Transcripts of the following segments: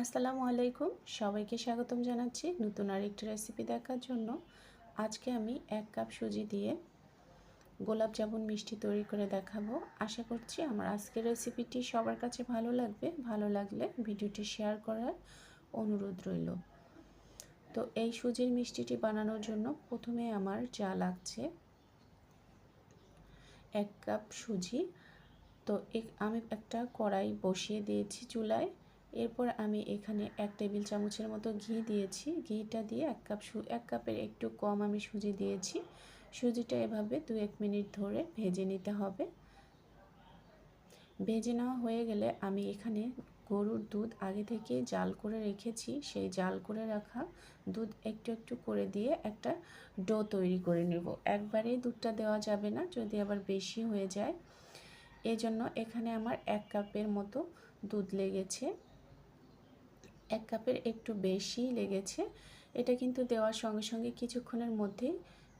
আসসালামু আলাইকুম। সবাইকে স্বাগতম জানাচ্ছি নতুন আরেকটি রেসিপি দেখার জন্য। আজকে আমি এক কাপ সুজি দিয়ে গোলাপ জামুন মিষ্টি তৈরি করে দেখাবো। আশা করছি আমার আজকের রেসিপিটি সবার কাছে ভালো লাগবে। ভালো লাগলে ভিডিওটি শেয়ার করার অনুরোধ রইল। তো এই সুজির মিষ্টিটি বানানোর জন্য প্রথমে আমার যা লাগছে, এক কাপ সুজি। তো আমি একটা কড়াই বসিয়ে দিয়েছি চুলায়। এরপর আমি এখানে এক টেবিল চামচের মতো ঘি দিয়েছি। ঘিটা দিয়ে এক কাপ সু এক কাপের একটু কম আমি সুজি দিয়েছি। সুজিটা এভাবে দু এক মিনিট ধরে ভেজে নিতে হবে। ভেজে নেওয়া হয়ে গেলে আমি এখানে গরুর দুধ আগে থেকে জাল করে রেখেছি। সেই জাল করে রাখা দুধ একটু একটু করে দিয়ে একটা ডো তৈরি করে নেব। একবারেই দুধটা দেওয়া যাবে না, যদি আবার বেশি হয়ে যায়। এজন্য এখানে আমার এক কাপের মতো দুধ লেগেছে। এক কাপের একটু বেশি লেগেছে। এটা কিন্তু দেওয়ার সঙ্গে সঙ্গে কিছুক্ষণের মধ্যেই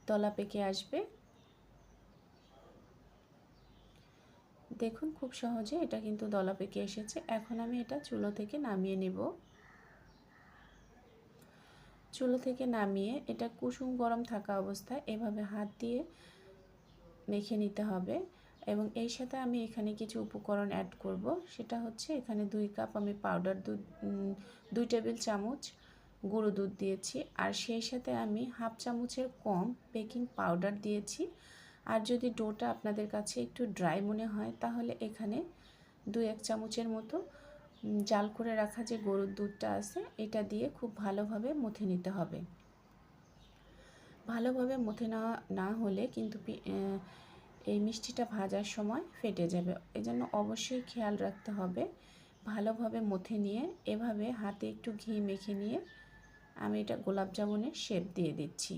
তলা পেকে আসবে। দেখুন খুব সহজে এটা কিন্তু দলা পেকে এসেছে। এখন আমি এটা চুলো থেকে নামিয়ে নেব। চুলো থেকে নামিয়ে এটা কুসুম গরম থাকা অবস্থায় এভাবে হাত দিয়ে মেখে নিতে হবে। এবং এই সাথে আমি এখানে কিছু উপকরণ অ্যাড করব। সেটা হচ্ছে এখানে দুই কাপ আমি পাউডার দুধ দুই টেবিল চামচ গুঁড়ো দুধ দিয়েছি। আর সেই সাথে আমি হাফ চামচের কম বেকিং পাউডার দিয়েছি। আর যদি ডোটা আপনাদের কাছে একটু ড্রাই মনে হয়, তাহলে এখানে দুই এক চামচের মতো জাল করে রাখা যে গরুর দুধটা আছে, এটা দিয়ে খুব ভালোভাবে মথে নিতে হবে। ভালোভাবে মথে নেওয়া না হলে কিন্তু এই মিষ্টিটা ভাজার সময় ফেটে যাবে। এজন্য অবশ্যই খেয়াল রাখতে হবে। ভালোভাবে মথে নিয়ে এভাবে হাতে একটু ঘি মেখে নিয়ে আমি এটা গোলাপ জামুনের শেপ দিয়ে দিচ্ছি।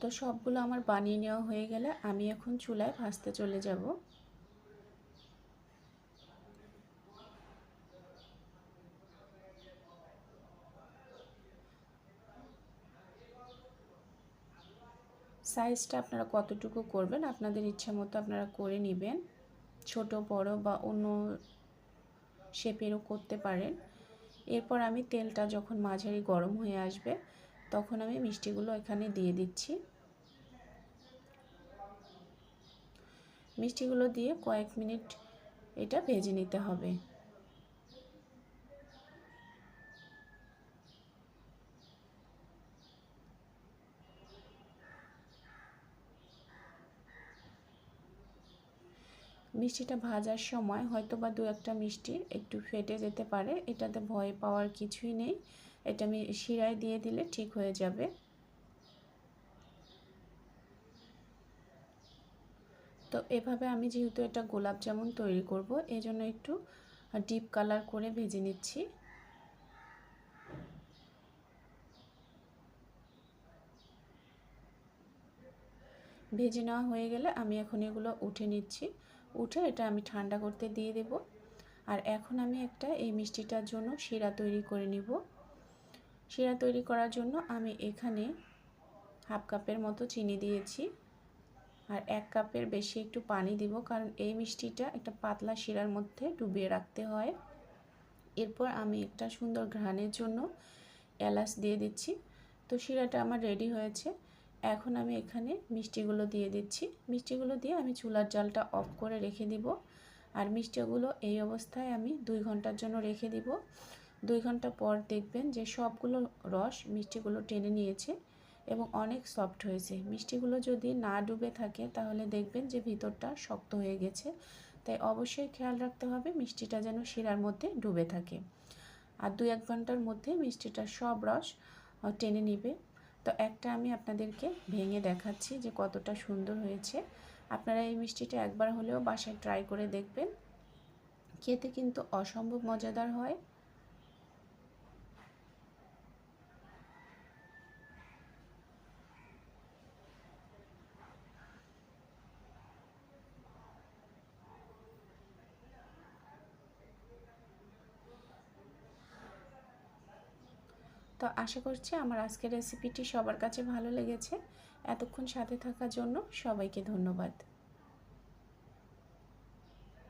তো সবগুলো আমার বানিয়ে নেওয়া হয়ে গেলে আমি এখন চুলায় ভাজতে চলে যাব। সাইজটা আপনারা কতটুকু করবেন, আপনাদের ইচ্ছা মতো আপনারা করে নেবেন। ছোট, বড় বা অন্য শেপেরও করতে পারেন। এরপর আমি তেলটা যখন মাঝারি গরম হয়ে আসবে, তখন আমি মিষ্টিগুলো এখানে দিয়ে দিচ্ছি। মিষ্টিগুলো দিয়ে কয়েক মিনিট এটা ভেজে নিতে হবে। মিষ্টিটা ভাজার সময় হয়তো বা দু একটা মিষ্টি একটু ফেটে যেতে পারে, এটাতে ভয় পাওয়ার কিছুই নেই। এটা আমি শিরায় দিয়ে দিলে ঠিক হয়ে যাবে। তো এভাবে আমি যেহেতু এটা গোলাপ জামুন তৈরি করব এই জন্য একটু ডিপ কালার করে ভেজে নিচ্ছি। ভেজে নেওয়া হয়ে গেলে আমি এখন এগুলো উঠে নিচ্ছি। উঠে এটা আমি ঠান্ডা করতে দিয়ে দেব। আর এখন আমি একটা এই মিষ্টিটার জন্য শিরা তৈরি করে নিব। শিরা তৈরি করার জন্য আমি এখানে হাফ কাপের মতো চিনি দিয়েছি। আর এক কাপের বেশি একটু পানি দিব, কারণ এই মিষ্টিটা একটা পাতলা শিরার মধ্যে ডুবিয়ে রাখতে হয়। এরপর আমি একটা সুন্দর ঘ্রাণের জন্য এলাচ দিয়ে দিচ্ছি। তো শিরাটা আমার রেডি হয়েছে। এখন আমি এখানে মিষ্টিগুলো দিয়ে দিচ্ছি। মিষ্টিগুলো দিয়ে আমি চুলার জালটা অফ করে রেখে দিব। আর মিষ্টিগুলো এই অবস্থায় আমি দুই ঘণ্টার জন্য রেখে দিব। দুই ঘণ্টা পর দেখবেন যে সবগুলো রস মিষ্টিগুলো টেনে নিয়েছে এবং অনেক সফট হয়েছে। মিষ্টিগুলো যদি না ডুবে থাকে তাহলে দেখবেন যে ভিতরটা শক্ত হয়ে গেছে। তাই অবশ্যই খেয়াল রাখতে হবে মিষ্টিটা যেন শিরার মধ্যে ডুবে থাকে। আর দু এক ঘণ্টার মধ্যে মিষ্টিটার সব রস টেনে নিবে। তো একটা আমি আপনাদেরকে ভেঙে দেখাচ্ছি যে কতটা সুন্দর হয়েছে। আপনারা এই মিষ্টিটা একবার হলেও বাসায় ট্রাই করে দেখবেন। খেতে কিন্তু অসম্ভব মজাদার হয়। তো আশা করছি আমার আজকের রেসিপিটি সবার কাছে ভালো লেগেছে। এতক্ষণ সাথে থাকার জন্য সবাইকে ধন্যবাদ।